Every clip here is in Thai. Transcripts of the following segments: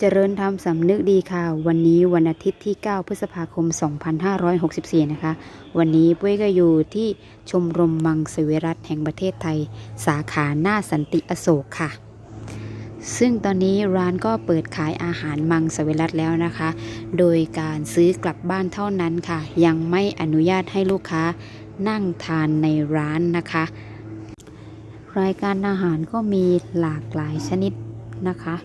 เจริญธรรมสำนึกดีค่ะ วันนี้วันอาทิตย์ที่ 9 พฤษภาคม 2564 นะคะ วันนี้ปุ้ยก็อยู่ที่ชมรมมังสวิรัตแห่งประเทศไทย สาขาหน้าสันติอโศกค่ะ ซึ่งตอนนี้ร้านก็เปิดขายอาหารมังสวิรัตแล้วนะคะ โดยการซื้อกลับบ้านเท่านั้นค่ะ ยังไม่อนุญาตให้ลูกค้านั่งทานในร้านนะคะ รายการอาหารก็มีหลากหลายชนิดนะคะ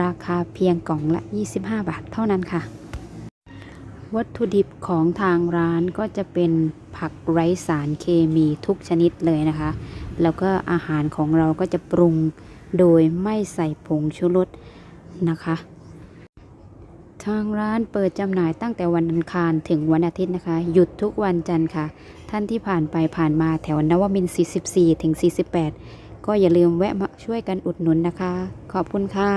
ราคาเพียงกล่องละ 25 บาทเท่านั้นค่ะ วัตถุดิบของทางร้านก็จะเป็นผักไร้สารเคมีทุกชนิดเลยนะคะ แล้วก็อาหารของเราก็จะปรุงโดยไม่ใส่ผงชูรสนะคะ ทางร้านเปิดจำหน่ายตั้งแต่วันอังคารถึงวันอาทิตย์นะคะ หยุดทุกวันจันทร์ค่ะ ท่านที่ผ่านไปผ่านมาแถวนวมิน44ถึง48 ก็อย่าลืมแวะมาช่วยกันอุดหนุนนะคะ ขอบคุณค่ะ